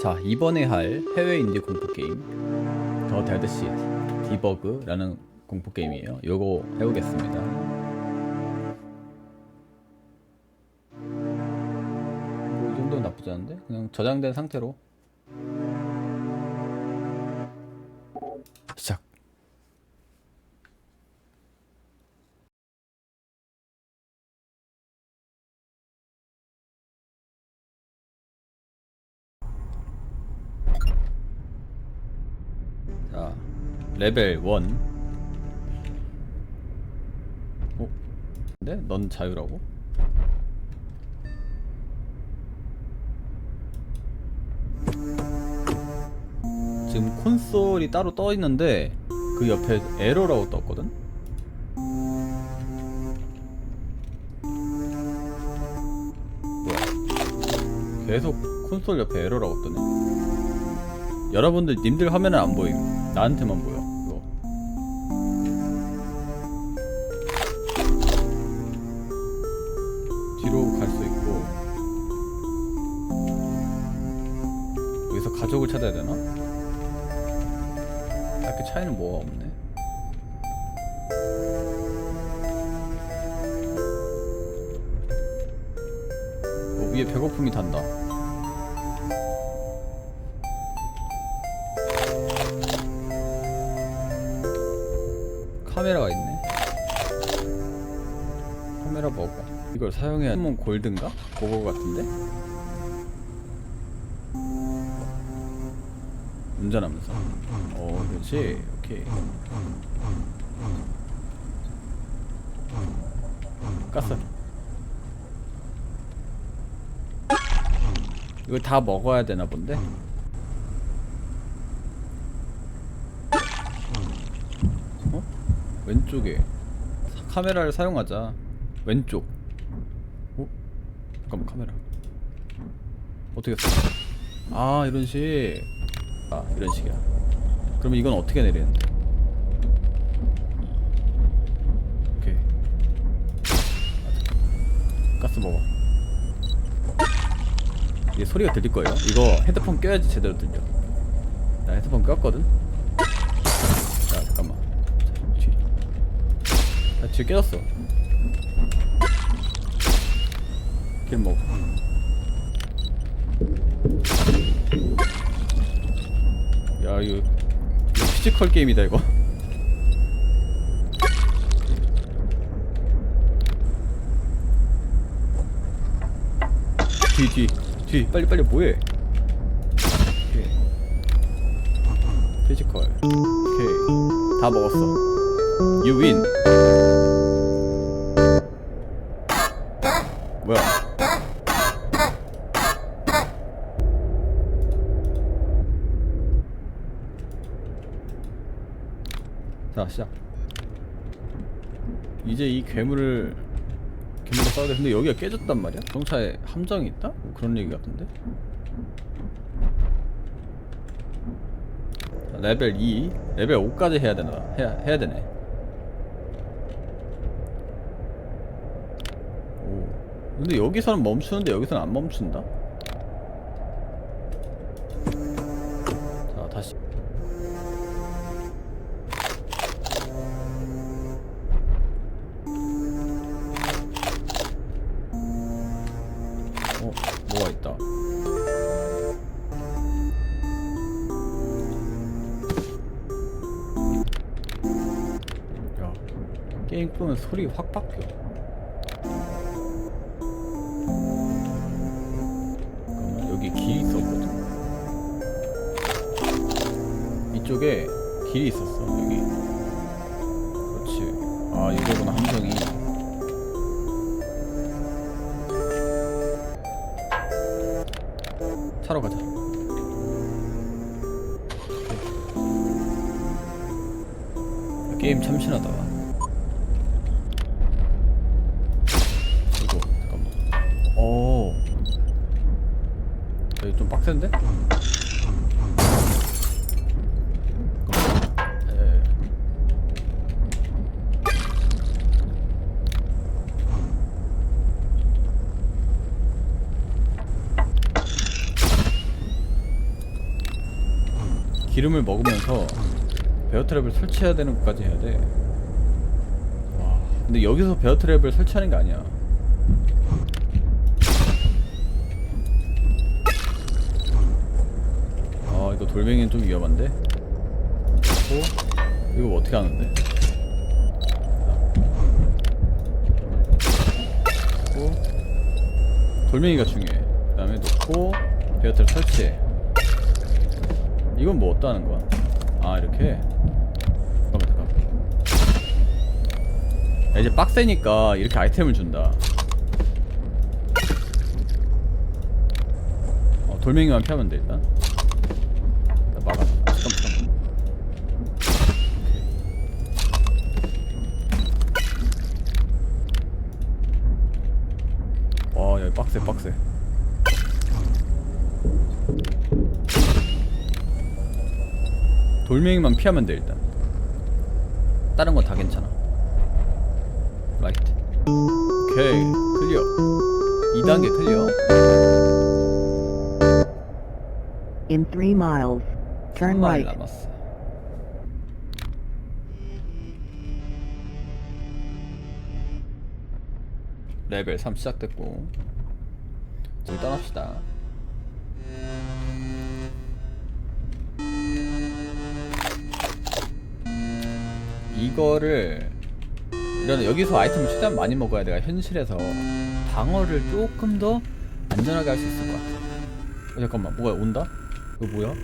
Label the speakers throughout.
Speaker 1: 자 이번에 할 해외 인디 공포 게임 더 데드시 디버그라는 공포 게임이에요. 요거 해보겠습니다. 뭐이 정도는 나쁘지 않은데 그냥 저장된 상태로 레벨 1 어? 근데 넌 자유라고? 지금 콘솔이 따로 떠 있는데 그 옆에 에러라고 떴거든? 뭐야? 계속 콘솔 옆에 에러라고 뜨네. 여러분들 님들 화면은 안 보임. 나한테만 보여. 카메라가 있네. 카메라 먹어. 이걸 사용해야 한번 골든가? 그거 같은데? 운전하면서. 어, 그렇지. 오케이. 깠어. 이거 다 먹어야 되나 본데? 어? 왼쪽에 사- 카메라를 사용하자. 왼쪽. 어? 잠깐만 카메라. 어떻게 써? 아 이런 식. 아 이런 식이야. 그러면 이건 어떻게 내리는데? 오케이. 맞아. 가스 먹어. 이게 소리가 들릴 거예요. 이거 헤드폰 껴야지 제대로 들려. 나 헤드폰 꼈거든. 자 잠깐만. 자, 뒤. 나 뒤에 깨졌어. 길 먹어. 야 이거, 이거 피지컬 게임이다 이거. 뒤 뒤 뒤 빨리 빨리 뭐해? 피지컬. 오케이 다 먹었어. You win. 뭐야? 자 시작. 이제 이 괴물을 괴물을 싸워야 돼. 근데 여기가 깨졌단 말이야? 자동차에 함정이 있다? 뭐 그런 얘기 같은데? 자, 레벨 2, 레벨 5까지 해야 되나? 해야 해야 되네. 오. 근데 여기서는 멈추는데 여기서는 안 멈춘다? 자, 다시. 어, 뭐가 있다. 야, 게임 끄면 소리 확 바뀌어. 길이 있었어, 여기. 그렇지. 아, 이거구나, 함정이. 차로 가자. 게임 참신하다. 이거 잠깐만. 오. 여기 좀 빡센데? 잠깐만. 에. 기름을 먹으면서 베어 트랩을 설치해야 되는 것까지 해야 돼. 와, 근데 여기서 베어 트랩을 설치하는 게 아니야. 아, 이거 돌멩이는 좀 위험한데. 어? 이거 어떻게 하는데? 놓고 돌멩이가 중요해. 그 다음에 놓고 베어 트랩 설치해. 이건 뭐 하는 거야? 아 이렇게? 잠깐만 잠깐만 야, 이제 빡세니까 이렇게 아이템을 준다. 어, 돌멩이만 피하면 돼 일단. 나 막아. 아, 잠깐만. 잠깐만. 와 여기 빡세 빡세 돌멩이만 피하면 돼 일단. 다른 건 다 괜찮아. 라이트. 오케이 클리어. 2단계 클리어.
Speaker 2: In 3 miles, turn
Speaker 1: 3마일
Speaker 2: right.
Speaker 1: 남았어. 레벨 3 시작됐고. 이제 떠납시다 이거를 이런 여기서 아이템을 최대한 많이 먹어야 내가 현실에서 방어를 조금 더 안전하게 할 수 있을 것 같아. 어, 잠깐만, 뭐가 온다? 이거 뭐야?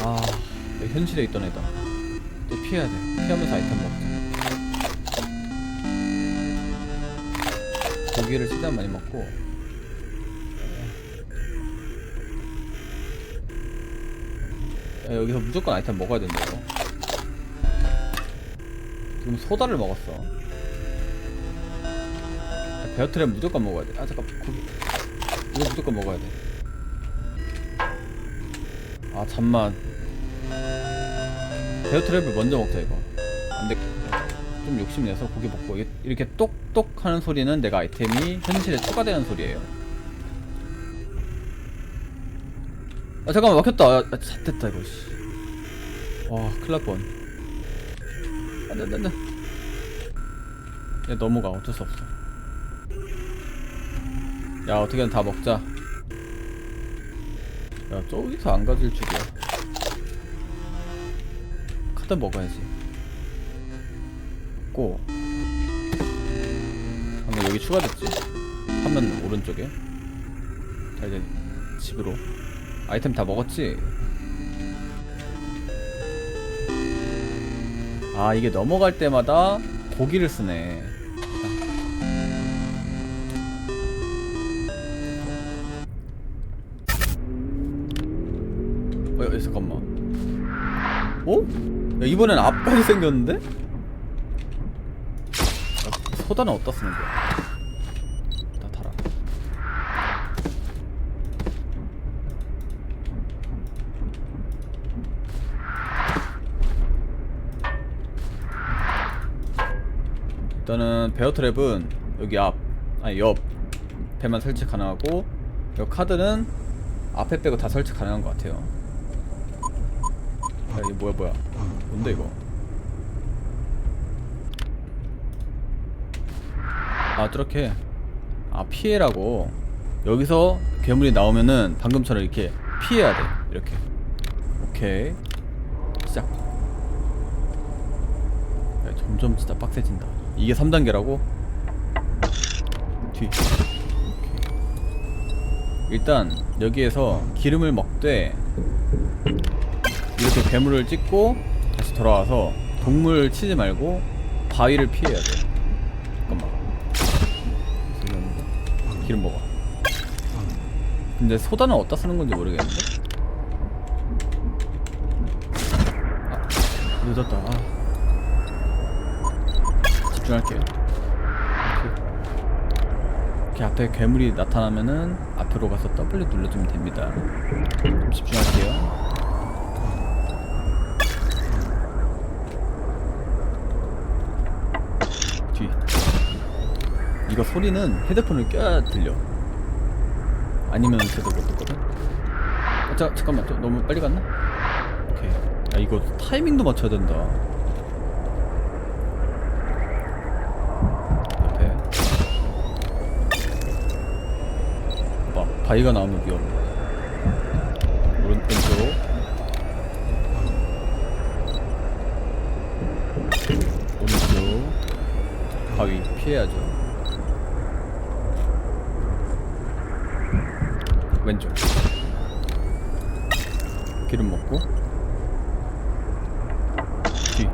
Speaker 1: 아, 현실에 있던 애다. 또 피해야 돼. 피하면서 아이템 먹자. 고기를 최대한 많이 먹고. 야, 여기서 무조건 아이템 먹어야 된다 이거. 지금 소다를 먹었어. 야, 베어트랩 무조건 먹어야 돼. 아 잠깐 고기. 이거 무조건 먹어야 돼. 아 잠만. 베어트랩을 먼저 먹자 이거. 안돼. 좀 욕심내서 고기 먹고 이렇게 똑똑 하는 소리는 내가 아이템이 현실에 추가되는 소리예요. 아 잠깐만 막혔다. 아, 아, 됐다 이거. 씨. 와 큰일 날 뻔. 안돼 안돼 안돼. 야 넘어가 어쩔 수 없어. 야 어떻게든 다 먹자. 야 저기서 안 가질 줄이야. 카드 먹어야지. 먹고 방금 여기 추가됐지? 화면 오른쪽에. 자 이제 집으로. 아이템 다 먹었지? 아 이게 넘어갈 때마다 고기를 쓰네 어, 야, 잠깐만 어? 야 이번엔 앞까지 생겼는데? 야, 소다는 어디다 쓰는 거야? 다 달아 일단은 베어 트랩은 여기 앞 아니 옆 배만 설치 가능하고 이 카드는 앞에 빼고 다 설치 가능한 것 같아요. 야 이게 뭐야 뭐야 뭔데 이거? 아 저렇게 아 피해라고 여기서 괴물이 나오면은 방금처럼 이렇게 피해야 돼 이렇게 오케이 시작 야, 점점 진짜 빡세진다. 이게 3단계라고? 뒤. 일단 여기에서 기름을 먹되 이렇게 괴물을 찍고 다시 돌아와서 동물 치지 말고 바위를 피해야 돼. 잠깐만. 기름 먹어. 근데 소다는 어디다 쓰는 건지 모르겠는데? 아, 늦었다. 아. 집중할게요. 이렇게 앞에 괴물이 나타나면은 앞으로 가서 W 눌러주면 됩니다. 좀 집중할게요. 뒤. 이거 소리는 헤드폰을 껴야 들려. 아니면 제대로 못 듣거든. 어, 자, 잠깐만, 좀 너무 빨리 갔나? 이거 타이밍도 맞춰야 된다 옆에 봐 바위가 나오면 위험해. 오른 왼쪽. 오른쪽. 바위 피해야죠. 왼쪽. 기름 먹고. 뒤.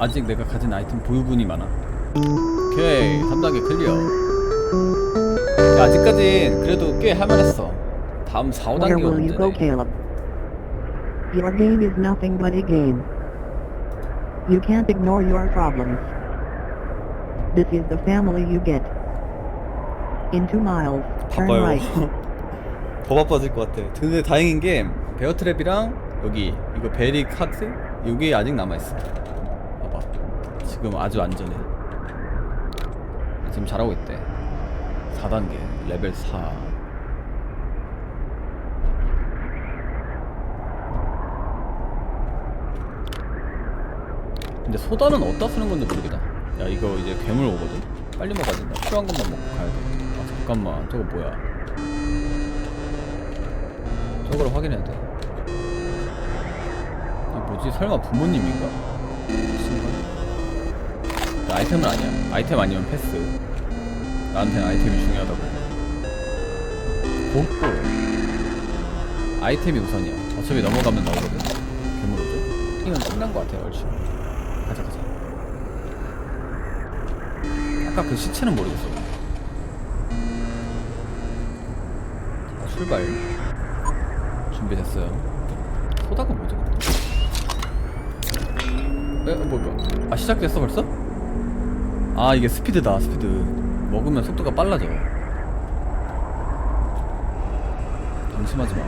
Speaker 1: 아직 내가 가진 아이템 보유분이 많아. 오케이 3단계 클리어 야, 아직까진 그래도 꽤 할만했어 다음 4,
Speaker 2: Where
Speaker 1: 5단계가
Speaker 2: will you go,
Speaker 1: 문제네
Speaker 2: Caleb? Your game is nothing but a game. You can't ignore your problems. This is the family you get. In two miles, turn
Speaker 1: 바빠요
Speaker 2: right.
Speaker 1: 더 바빠질 것 같아 근데 다행인 게 베어트랩이랑 여기 이거 베리 카트 여기 아직 남아 있어 봐봐 지금 아주 안전해 지금 잘하고 있대 4단계 레벨 4 근데 소다는 어디다 쓰는 건지 모르겠다. 야 이거 이제 괴물 오거든? 빨리 먹어야 된다. 필요한 것만 먹고 가야 돼아 잠깐만. 저거 뭐야? 저거를 확인해야 돼. 이게 뭐지? 설마 부모님인가? 아이템은 아니야. 아이템 아니면 패스 나한테는 아이템이 중요하다고. 복고 아이템이 우선이야. 어차피 넘어가면 나오거든. 괴물오죠? 이건 끝난 것 같아요 얼추 가자 가자. 아까 그 시체는 모르겠어. 자, 출발. 준비됐어요. 소다가 뭐지? 에? 뭐, 뭐. 아 시작됐어 벌써? 아 이게 스피드다 스피드 먹으면 속도가 빨라져 방심하지 마.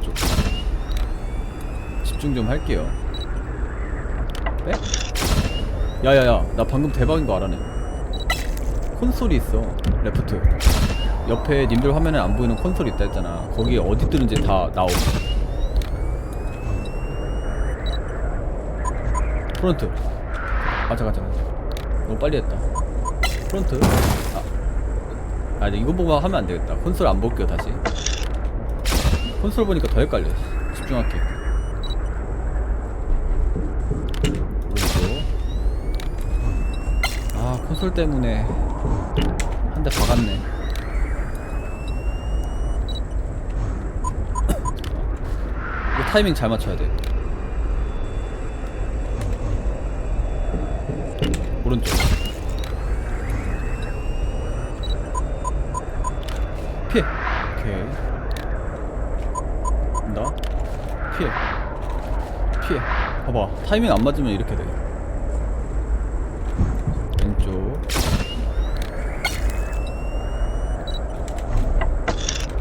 Speaker 1: 이쪽. 집중 좀 할게요. 빼? 야야야 나 방금 대박인 거 알아내. 콘솔이 있어 레프트. 옆에 님들 화면에 안 보이는 콘솔 있다 했잖아. 거기에 어디 뜨는지 다 나오고 프론트. 가자 가자 가자. 너무 빨리 했다. 프론트. 아, 아 이거 보고 하면 안 되겠다. 콘솔 안 볼게요 다시. 콘솔 보니까 더 헷갈려. 집중할게. 오른쪽 아 콘솔 때문에 한 대 박았네. 타이밍 잘 맞춰야 돼 오른쪽. 피해. 오케이. 간다 피해. 피해. 봐봐. 타이밍 안 맞으면 이렇게 돼 왼쪽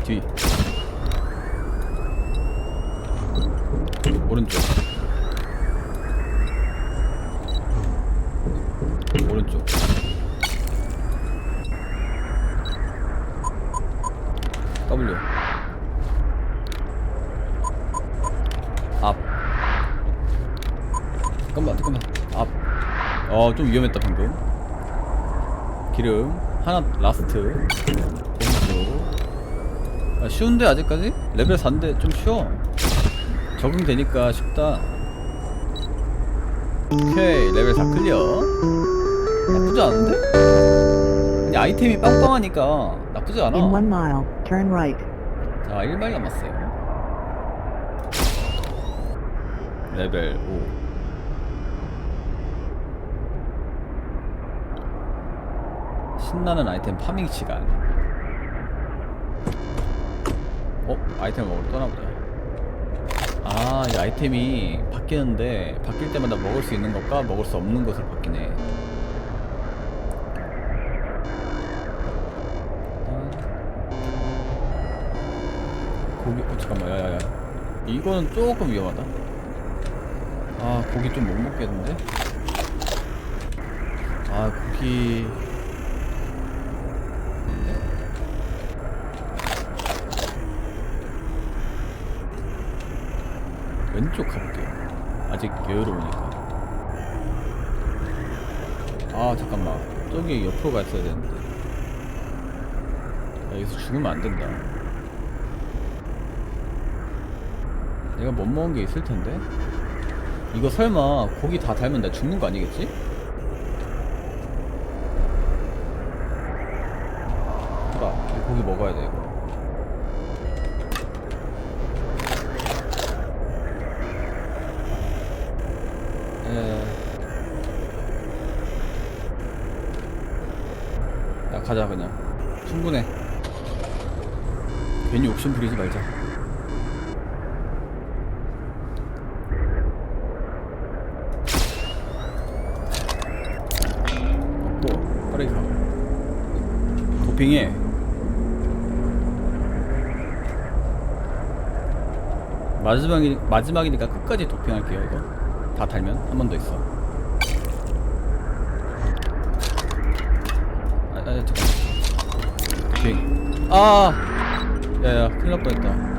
Speaker 1: 뒤 오른쪽 오른쪽. W. 앞. 잠깐만 잠깐만. 앞어좀 위험했다 방금. 기름. 하나 라스트. 오른쪽. 아, 쉬운데 아직까지? 레벨 4인데 좀 쉬워. 적응되니까 쉽다 오케이 레벨 4 클리어 나쁘지 않은데? 근데 아이템이 빵빵하니까 나쁘지 않아
Speaker 2: In one mile, turn right.
Speaker 1: 자 1마일 남았어요 레벨 5 신나는 아이템 파밍 시간 어? 아이템 먹으러 떠나보자 아, 이 아이템이 바뀌는데 바뀔 때마다 먹을 수 있는 것과 먹을 수 없는 것을 바뀌네. 고기, 어, 잠깐만, 야 야 야. 이거는 조금 위험하다. 아, 고기 좀 못 먹겠는데? 아, 아 고기 왼쪽 가볼게요 아직 여유로우니까. 아 잠깐만. 저기 옆으로 갔어야 되는데. 야, 여기서 죽으면 안 된다. 내가 못 먹은 게 있을 텐데? 이거 설마 고기 다 달면 나 죽는 거 아니겠지? 봐봐 이 고기 먹어야 돼 이거 에... 야 가자 그냥 충분해 괜히 욕심 부리지 말자 가. 도핑해. 마지막이, 마지막이니까 끝까지 도핑할게요 이거. 다 달면? 한 번 더 있어. 아, 아 잠깐 도핑 아! 야야 큰일 날 뻔했다.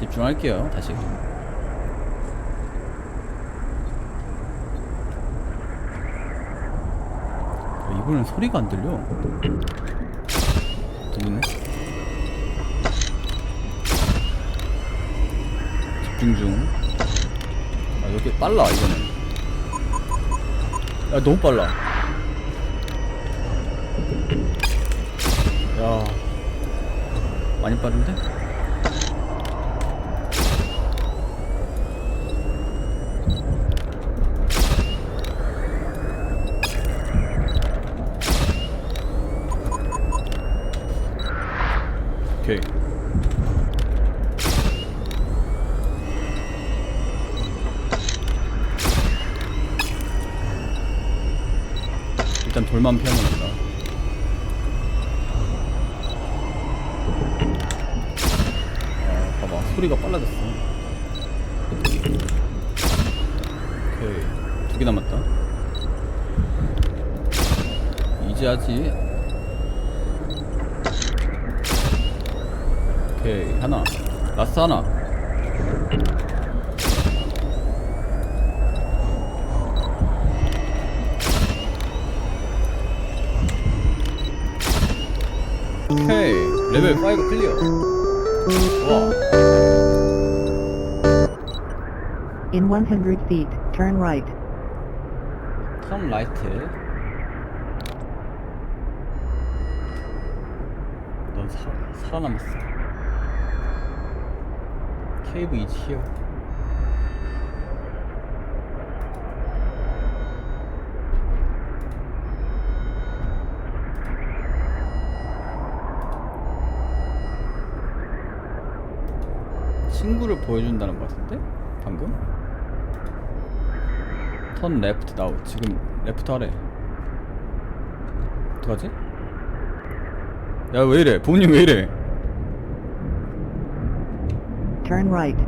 Speaker 1: 집중할게요 다시 이번엔 소리가 안 들려. 들리네? 집중 중. 아, 여기 빨라 이거는? 야 너무 빨라. 야. 많이 빠른데? 오케이 돌만 피하면 된다. 아 봐봐. 소리가 빨라졌어. 오케이. 두 개 남았다. 이제 하지. 오케이. 하나. 라스트 하나 오케이. 레벨 5 클리어. 와
Speaker 2: In 100 feet, turn right.
Speaker 1: 턴 라이트 넌 사, 살아남았어. 케이브 히 어 친구를 보여준다는 것 같은데? 방금? 턴 레프트 나우 지금 레프트 하래 어떡하지? 야 왜 이래 부모님 왜 이래
Speaker 2: Turn right.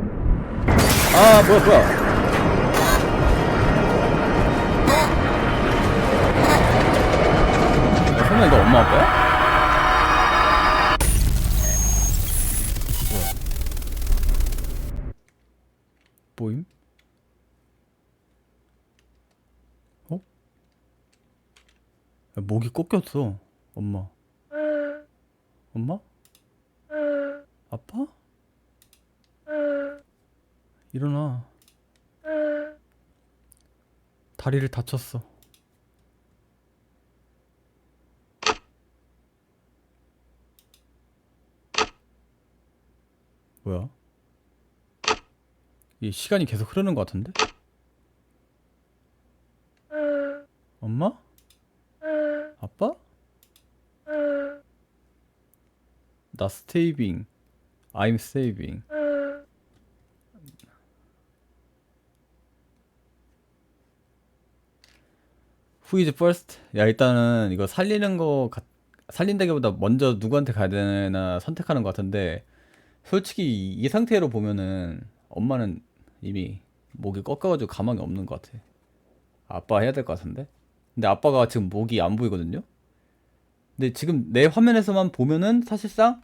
Speaker 1: 아 뭐야 뭐야 야, 설마 이거 엄마 아빠야? 야, 목이 꺾였어 엄마 엄마? 아빠? 일어나. 다리를 다쳤어. 뭐야? 이 시간이 계속 흐르는 것 같은데? 엄마? 아빠? 나 스테이빙. I'm saving. Who is first? 야 일단은 이거 살리는 거 같- 살린다기보다 먼저 누구한테 가야 되나 선택하는 것 같은데 솔직히 이 상태로 보면은 엄마는 이미 목이 꺾여가지고 가망이 없는 것 같아. 아빠 해야 될 것 같은데. 근데 아빠가 지금 목이 안 보이거든요. 근데 지금 내 화면에서만 보면은 사실상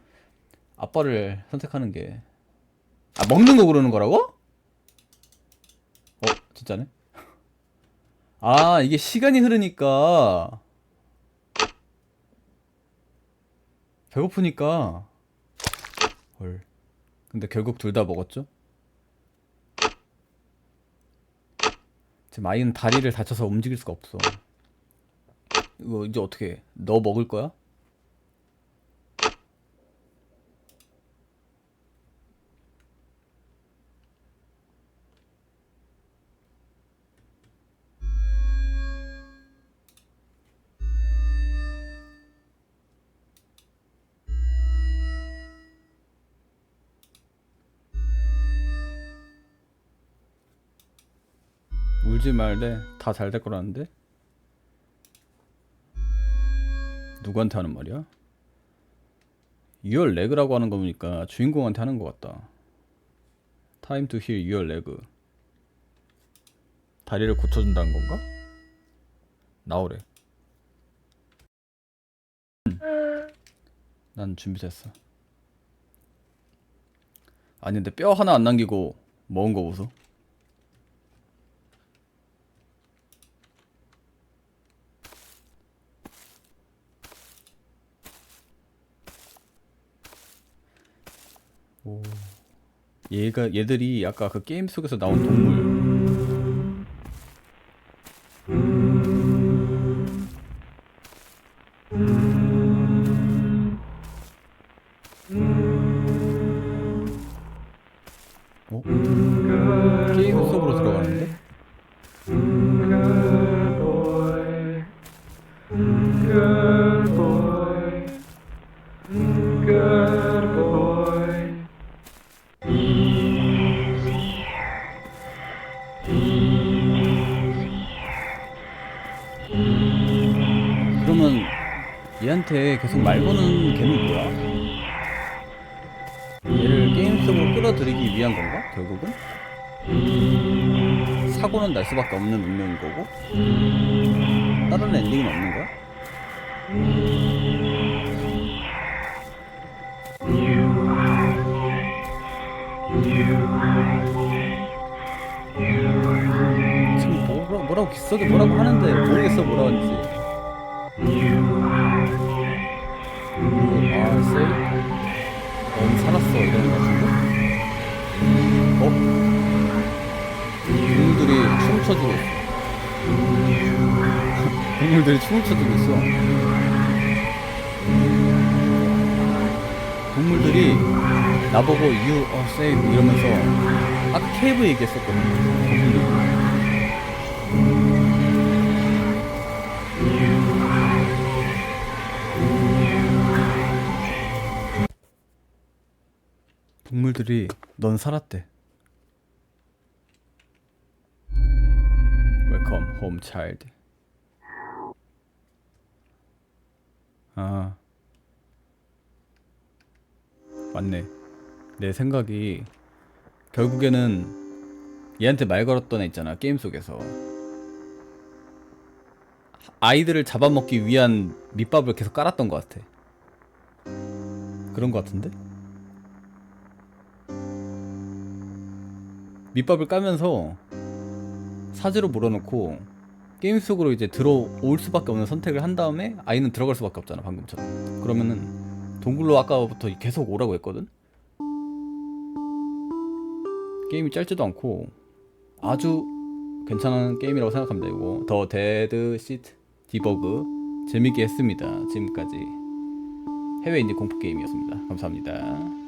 Speaker 1: 아빠를 선택하는 게 아 먹는 거 고르는 거라고? 어 진짜네? 아 이게 시간이 흐르니까 배고프니까 헐 근데 결국 둘 다 먹었죠? 지금 아이는 다리를 다쳐서 움직일 수가 없어 이거 이제 어떻게 해? 너 먹을 거야? 울지 말래 다 잘 될 거라는데 누구한테 하는 말이야? Your leg라고 하는 거 보니까 주인공한테 하는 것 같다. Time to heal your leg. 다리를 고쳐준다는 건가? 나오래. 난 준비됐어. 아니 근데 뼈 하나 안 남기고 먹은 거 보소. 얘가 얘들이 아까 그 게임 속에서 나온 동물. 어? 게임 속으로 들어가는데? 얘한테 계속 말 거는 걔는 뭐야? 얘를 게임 속으로 끌어들이기 위한 건가? 결국은? 사고는 날 수밖에 없는 운명인 거고 다른 엔딩은 없는 거야? 지금 뭐라, 뭐라고 기석이 뭐라고 하는데 모르겠어 뭐라 하는지 넌 살았어 이러는 거 같은데? 어? 동물들이 춤을 춰주고 있어 동물들이 춤을 춰주고 있어 동물들이 나보고 are safe 이러면서 아까 케이브 얘기했었거든 동물들이 넌 살았대. Welcome home, child. 아, 맞네. 내 생각이 결국에는 얘한테 말 걸었던 애 있잖아 게임 속에서 아이들을 잡아먹기 위한 밑밥을 계속 깔았던 것 같아. 그런 것 같은데? 밑밥을 까면서 사지로 몰아놓고 게임 속으로 이제 들어올 수밖에 없는 선택을 한 다음에 아이는 들어갈 수밖에 없잖아 방금처럼. 그러면은 동굴로 아까부터 계속 오라고 했거든? 게임이 짧지도 않고 아주 괜찮은 게임이라고 생각합니다 이거. 더 데드 시트 디버그 재밌게 했습니다 지금까지. 해외 인디 공포 게임이었습니다. 감사합니다